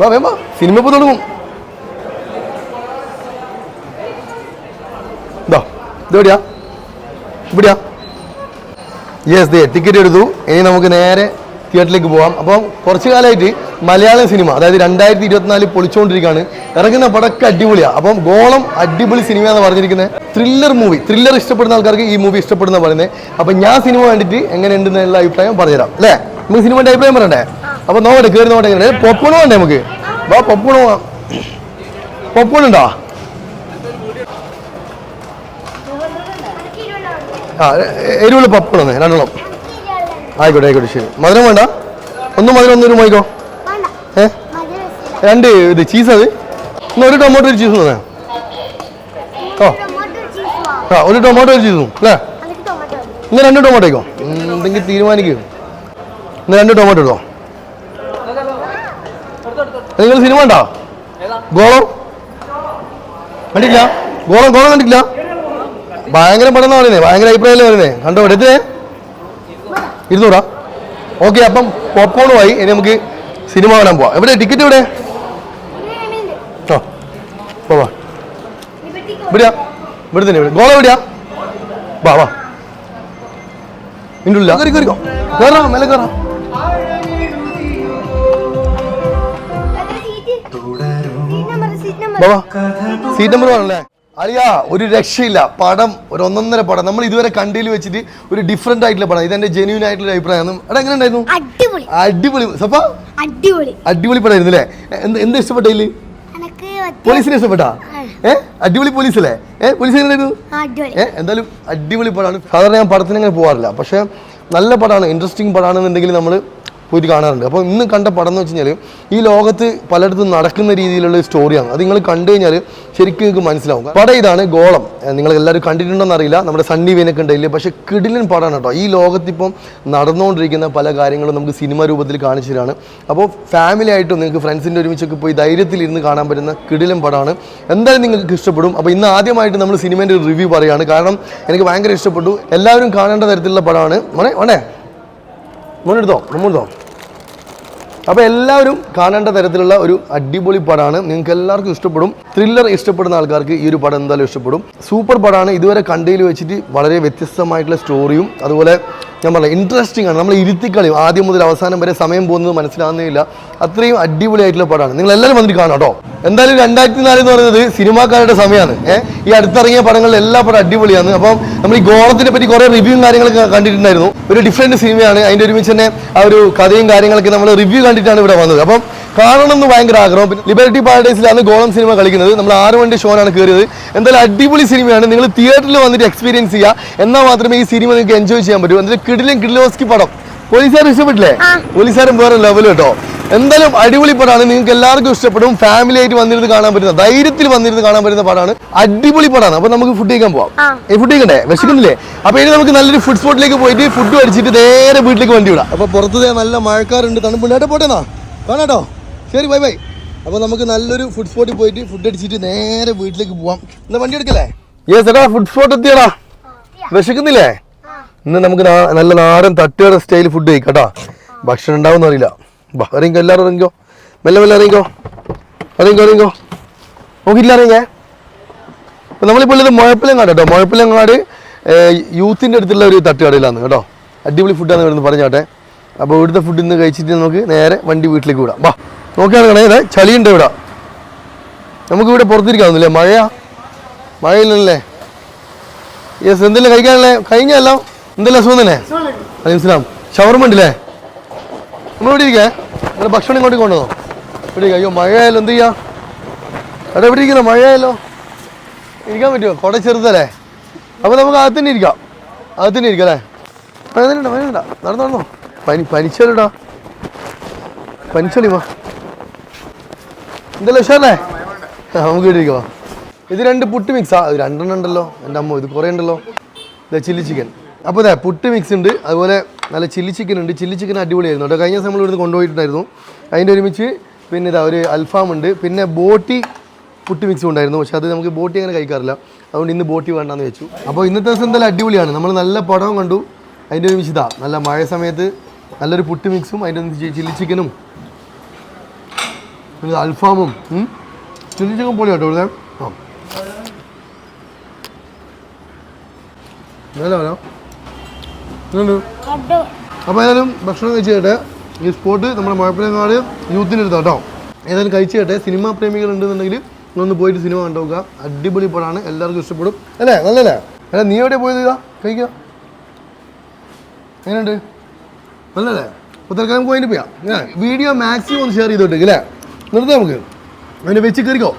വാ വേമ്പ സിനിമ ഇപ്പോൾ തുടങ്ങും. ഇതാ ഇവിടെയാ. യെസ് ദേ ടിക്കറ്റ് എടുത്തു. ഇനി നമുക്ക് നേരെ തിയേറ്ററിലേക്ക് പോവാം. അപ്പം കുറച്ച് കാലമായിട്ട് മലയാളം സിനിമ അതായത് രണ്ടായിരത്തി ഇരുപത്തിനാലിൽ പൊളിച്ചുകൊണ്ടിരിക്കുകയാണ്. ഇറങ്ങുന്ന പടക്ക അടിപൊളിയാണ് അപ്പം ഗോളം അടിപൊളി സിനിമ എന്ന് പറഞ്ഞിരിക്കുന്നത് ത്രില്ലർ മൂവി ത്രില്ലർ ഇഷ്ടപ്പെടുന്ന ആൾക്കാർക്ക് ഈ മൂവി ഇഷ്ടപ്പെടുന്ന പറയുന്നത് അപ്പം ഞാൻ സിനിമ കണ്ടിട്ട് എങ്ങനെയുണ്ടെന്നുള്ള അഭിപ്രായം പറഞ്ഞുതരാം. അല്ലേ? നമുക്ക് സിനിമയുടെ അഭിപ്രായം പറയണ്ടേ? അപ്പം നോക്കട്ടെ കയറി നോക്കട്ടെ പൊപ്പൂണ് വേണ്ടേ നമുക്ക്? വാ പൊപ്പൂണ് പൊപ്പൂണുണ്ടോ ആ എരിവുള്ള പപ്പടം രണ്ടെണ്ണം. ആയിക്കോട്ടെ ആയിക്കോട്ടെ ശരി. മധുരം വേണ്ട? ഒന്നും മധുരം ഒന്നും മൈക്കോ ഏ? രണ്ട് ഇത് ചീസ് അത്? എന്നാ ഒരു ടൊമാറ്റോ ഒരു ചീസ് തന്നെ. ഓ. ആ ഒരു ടൊമാറ്റോ ഒരു ചീസും അല്ലേ? ഇന്ന് രണ്ട് ടൊമാറ്റോ ടൊമാറ്റോയ്ക്കോ എന്തെങ്കിലും തീരുമാനിക്കും. ഇന്ന് രണ്ട് ടൊമാറ്റോ എടുത്തോ നിങ്ങൾ സിനിമ ഉണ്ടോ ഗോളം? കണ്ടിട്ടില്ല? ഗോളം ഗോളം കണ്ടിട്ടില്ല? ഭയങ്കര പടം പറയുന്നേ ഭയങ്കര അഭിപ്രായമല്ലേ പറയുന്നത് കണ്ടോ എടുത്തേ? ഇരുന്നൂറാ? ഓക്കെ അപ്പം പോപ്കോണുമായി ഇനി നമുക്ക് സിനിമ കാണാൻ പോവാം. എവിടെ? ടിക്കറ്റ് എവിടെ? പോവാ. ഇവിടെയാ? ഇവിടെ തന്നെ ഇവിടെ. ഗോളം എവിടെയാ? വാ വാ. ഇല്ല കയറി കയറിക്കോ കയറാം മേലെ കയറാം. സീറ്റ് നമ്പർ ആണല്ലേ അറിയാ ഒരു രക്ഷയില്ല. പടം ഒരു ഒന്നൊന്നര പടം. നമ്മൾ ഇതുവരെ കണ്ടതിൽ വെച്ചിട്ട് ഒരു ഡിഫറെന്റ് ആയിട്ടുള്ള പടം. ഇതെന്റെ ജെന്യൂൻ ആയിട്ടുള്ള അഭിപ്രായം. എടാ എങ്ങനെ ഉണ്ടായിരുന്നു? അടിപൊളി. അടിപൊളി. സഫ? അടിപൊളി. അടിപൊളി പടമായിരുന്നു അല്ലേ? എന്ത് ഇഷ്ടപ്പെട്ട ഇതിൽ പോലീസിനെ ഇഷ്ടപ്പെട്ടാ? ഏ? അടിപൊളി പോലീസ് അല്ലേ ഏ പോലീസ് എങ്ങനെയായിരുന്നു ഏ എന്തായാലും അടിപൊളി പടമാണ്. സാധാരണ ഞാൻ പടത്തിന് അങ്ങനെ പോവാറില്ല. പക്ഷെ നല്ല പടമാണ്. ഇൻട്രസ്റ്റിംഗ് പടമാണെന്നുണ്ടെങ്കിൽ നമ്മൾ പോയിട്ട് കാണാറുണ്ട്. അപ്പോൾ ഇന്ന് കണ്ട പടം എന്ന് വെച്ച് കഴിഞ്ഞാൽ ഈ ലോകത്ത് പലയിടത്തും നടക്കുന്ന രീതിയിലുള്ള സ്റ്റോറിയാണ് അത് നിങ്ങൾ കണ്ടു കഴിഞ്ഞാൽ ശരിക്കും നിങ്ങൾക്ക് മനസ്സിലാവും. പടം ഇതാണ് ഗോളം. നിങ്ങൾ എല്ലാവരും കണ്ടിട്ടുണ്ടെന്ന് അറിയില്ല. നമ്മുടെ സണ്ണി വീനൊക്കെ ഉണ്ടായില്ല പക്ഷേ കിടിലൻ പടമാണ് കേട്ടോ. ഈ ലോകത്തിപ്പം നടന്നുകൊണ്ടിരിക്കുന്ന പല കാര്യങ്ങളും നമുക്ക് സിനിമ രൂപത്തിൽ കാണിച്ചു തരാണ്. അപ്പോൾ ഫാമിലി ആയിട്ടും നിങ്ങൾക്ക് ഫ്രണ്ട്സിന്റെ ഒരുമിച്ചൊക്കെ പോയി ധൈര്യത്തിൽ ഇരുന്ന് കാണാൻ പറ്റുന്ന കിടിലൻ പടമാണ്. എന്തായാലും നിങ്ങൾക്ക് ഇഷ്ടപ്പെടും. അപ്പോൾ ഇന്ന് ആദ്യമായിട്ട് നമ്മൾ സിനിമേന്റെ ഒരു റിവ്യൂ പറയുകയാണ്. കാരണം എനിക്ക് ഭയങ്കര ഇഷ്ടപ്പെട്ടു. എല്ലാവരും കാണേണ്ട തരത്തിലുള്ള പടമാണ്. മോനെ മോനെ. മോനെടുത്തോ? നമ്മെടുത്തോ അപ്പോൾ എല്ലാവരും കാണേണ്ട തരത്തിലുള്ള ഒരു അടിപൊളി പടമാണ് നിങ്ങൾക്ക് എല്ലാവർക്കും ഇഷ്ടപ്പെടും. ത്രില്ലർ ഇഷ്ടപ്പെടുന്ന ആൾക്കാർക്ക് ഈ ഒരു പടം എന്തായാലും ഇഷ്ടപ്പെടും. സൂപ്പർ പടമാണ് ഇതുവരെ കണ്ടതിൽ വെച്ചിട്ട് വളരെ വ്യത്യസ്തമായിട്ടുള്ള സ്റ്റോറിയും അതുപോലെ ഞാൻ പറഞ്ഞ ഇൻട്രസ്റ്റിംഗ് ആണ്. നമ്മൾ ഇരുത്തിക്കളിയും ആദ്യം മുതൽ അവസാനം വരെ സമയം പോകുന്നത് മനസ്സിലാകുന്നില്ല അത്രയും അടിപൊളിയായിട്ടുള്ള പടമാണ്. നിങ്ങൾ എല്ലാവരും വന്നിട്ട് കാണാം കേട്ടോ. എന്തായാലും രണ്ടായിരത്തി നാല് എന്ന് പറയുന്നത് സിനിമാക്കാരുടെ സമയമാണ്. ഏഹ് ഈ അടുത്തിറങ്ങിയ പടങ്ങളിൽ എല്ലാ പടം അടിപൊളിയാണ്. അപ്പം നമ്മൾ ഈ ഗോളത്തിനെ പറ്റി കുറേ റിവ്യൂവും കാര്യങ്ങളൊക്കെ കണ്ടിട്ടുണ്ടായിരുന്നു. ഒരു ഡിഫറെന്റ് സിനിമയാണ് അതിന്റെ ഒരുമിച്ച് തന്നെ ആ ഒരു കഥയും കാര്യങ്ങളൊക്കെ നമ്മൾ റിവ്യൂ കണ്ടിട്ടാണ് ഇവിടെ വന്നത്. അപ്പം കാണണം എന്ന് ഭയങ്കര ആഗ്രഹം. പിന്നെ ലിബർട്ടി പാരഡൈസിലാണ് ഗോളം സിനിമ കളിക്കുന്നത്. നമ്മൾ ആറ് വണ്ടി ഷോനാണ് കയറിയത് എന്തായാലും അടിപൊളി സിനിമയാണ് നിങ്ങൾ തിയേറ്ററിൽ വന്നിട്ട് എക്സ്പീരിയൻസ് ചെയ്യുക എന്നാൽ മാത്രമേ ഈ സിനിമ നിങ്ങൾക്ക് എൻജോയ് ചെയ്യാൻ പറ്റൂ. എന്തായാലും കിടിലും കിഡിലോസ്കി പടം. പോലീസുകാർ ഇഷ്ടപ്പെട്ടില്ലേ? പോലീസാരും വേറെ ലെവൽ കേട്ടോ. എന്തായാലും അടിപൊളി പടമാണ്. നിങ്ങൾക്ക് എല്ലാവർക്കും ഇഷ്ടപ്പെടും. ഫാമിലി ആയിട്ട് വന്നിരുന്ന് കാണാൻ പറ്റുന്ന ധൈര്യത്തിൽ വന്നിരുന്ന് കാണാൻ പറ്റുന്ന പടമാണ്. അടിപൊളി പടമാണ്. അപ്പൊ നമുക്ക് ഫുഡ് കഴിക്കാൻ പോവാം. ഈ ഫുഡ് കഴിക്കണ്ടേ? വിശക്കുന്നില്ലേ? അപ്പൊ ഇനി നമുക്ക് നല്ലൊരു ഫുഡ് സ്പോട്ടിലേക്ക് പോയിട്ട് ഫുഡ് അടിച്ചിട്ട് നേരെ വീട്ടിലേക്ക് വണ്ടി വിടാം. അപ്പൊ പുറത്ത് നല്ല മഴക്കാറുണ്ട്. തണുപ്പുണ്ട്. ഏട്ടാ പോട്ടേന്നാ കാണാട്ടോ. ശരി ബൈ ബൈ അപ്പൊ നമുക്ക് നല്ലൊരു ഫുഡ് സ്പോട്ടിൽ പോയിട്ട് ഫുഡ് അടിച്ചിട്ട് നേരെ വീട്ടിലേക്ക് പോവാം. എന്നാ വണ്ടി എടുക്കല്ലേ? യെസ് എടാ ഫുഡ് സ്പോട്ട് എത്തിയടാ. വിശക്കുന്നില്ലേ? ഇന്ന് നമുക്ക് നല്ല നാടൻ തട്ടുകട സ്റ്റൈൽ ഫുഡ് കഴിക്കാം കേട്ടോ ഭക്ഷണം ഉണ്ടാവും അറിയില്ല. ഇറങ്ങിക്കോ എല്ലാവരും ഇറങ്ങിക്കോ. മെല്ലെ മെല്ലെ ഇറങ്ങിക്കോ. ഇറങ്ങിക്കോ ഇറങ്ങിക്കോ. നോക്കിയില്ല ഇറങ്ങിയേ. അപ്പൊ നമ്മളിപ്പോൾ ഉള്ളത് മുഴപ്പിലങ്ങാട് കേട്ടോ. മുഴപ്പിലങ്ങാട് യൂത്തിന്റെ അടുത്തുള്ള ഒരു തട്ടുകടയിലാണ് കേട്ടോ. അടിപൊളി ഫുഡാണ് ഇവിടുന്ന് പറഞ്ഞാട്ടെ അപ്പോൾ ഇവിടുത്തെ ഫുഡ് ഇന്ന് കഴിച്ചിട്ട് നമുക്ക് നേരെ വണ്ടി വീട്ടിലേക്ക് വിടാം. വാ നോക്കിയാണ് കണേ ചളിയുണ്ട് ഇവിടെ. നമുക്ക് ഇവിടെ പുറത്തിരിക്കാവുന്നില്ലേ മഴയാ? മഴയില്ലല്ലേ? യെസ് എന്തെല്ലാം കഴിക്കാനല്ലേ കഴിഞ്ഞല്ലോ. എന്തെല്ലാം സുഖം തന്നെ? അലൈഹിസ്ലാം ഷവർമ ഉണ്ടല്ലേ? നമ്മൾ ഇവിടെ ഇരിക്കേ. നിങ്ങളുടെ ഭക്ഷണം ഇങ്ങോട്ട് കൊണ്ടുവന്നോ? ഇവിടെ അയ്യോ മഴയായാലോ എന്ത് ചെയ്യാ? അവിടെ എവിടെ ഇരിക്കുന്ന മഴയായാലോ ഇരിക്കാൻ പറ്റുമോ? കുട ചെറുതല്ലേ? അപ്പോൾ നമുക്ക് അത് തന്നെ ഇരിക്കാം. അത് തന്നെ ഇരിക്കാം അല്ലേ? മഴ മഴ നടന്നു നടന്നോ. പനി പനിച്ചാലോടാ പനിച്ചോളി ഉഷാറല്ലേ ആ, നമുക്ക് ഇവിടെ ഇത് രണ്ട് പുട്ട് മിക്സാ രണ്ടെണ്ണം ഉണ്ടല്ലോ. എന്റെ അമ്മ ഇത് കുറേ ഉണ്ടല്ലോ. ഇത് ചില്ലി ചിക്കൻ അപ്പോൾ ഇതാ പുട്ട് മിക്സ് ഉണ്ട്. അതുപോലെ നല്ല ചില്ലി ചിക്കൻ ഉണ്ട്. ചില്ലി ചിക്കൻ അടിപൊളിയായിരുന്നു കേട്ടോ. കഴിഞ്ഞ ദിവസം നമ്മൾ ഇവിടുന്ന് കൊണ്ടുപോയിട്ടുണ്ടായിരുന്നു. അതിന്റെ ഒരുമിച്ച് പിന്നെ ഇതാ ഒരു അൽഫാം ഉണ്ട്. പിന്നെ ബോട്ടി പുട്ട് മിക്സും ഉണ്ടായിരുന്നു. പക്ഷെ അത് നമുക്ക് ബോട്ടി അങ്ങനെ കഴിക്കാറില്ല. അതുകൊണ്ട് ഇന്ന് ബോട്ടി വേണ്ടാന്ന് വെച്ചു. അപ്പോൾ ഇന്നത്തെ ദിവസം എന്തായാലും അടിപൊളിയാണ്. നമ്മൾ നല്ല പടവും കണ്ടു. അതിന്റെ ഒരുമിച്ച് ഇതാ നല്ല മഴ സമയത്ത് നല്ലൊരു പുട്ട് മിക്സും അതിന്റെ ചില്ലി ചിക്കനും പിന്നെ അൽഫാമും ചില്ലി ചിക്കൻ പൊളി കേട്ടോ ഇവിടുത്തെ. ആ. നല്ല അപ്പോൾ ഏതായാലും ഭക്ഷണം കഴിച്ച് കേട്ടെ. ഈ സ്പോട്ട് നമ്മുടെ മുഴപ്പിലങ്ങാട് യൂത്തിന്റെ അടുത്ത് കേട്ടോ. ഏതായാലും കഴിച്ച് കേട്ടെ. സിനിമാ പ്രേമികൾ ഉണ്ടെന്നുണ്ടെങ്കിൽ ഒന്ന് പോയിട്ട് സിനിമ കണ്ടുപോകുക അടിപൊളി പടമാണ്. എല്ലാവർക്കും ഇഷ്ടപ്പെടും. അല്ലേ? നല്ലല്ലേ? അല്ല നീ എവിടെ പോയത് ഇതാ? കഴിക്കുക എങ്ങനെയുണ്ട്? നല്ലല്ലേ? അപ്പോൾ തൽക്കാലം പോയിട്ട് പോയാ വീഡിയോ മാക്സിമം ഒന്ന് ഷെയർ ചെയ്തോട്ടേക്ക് അല്ലേ നിർത്താം നമുക്ക് അതിന് വെച്ച് കയറിക്കോ!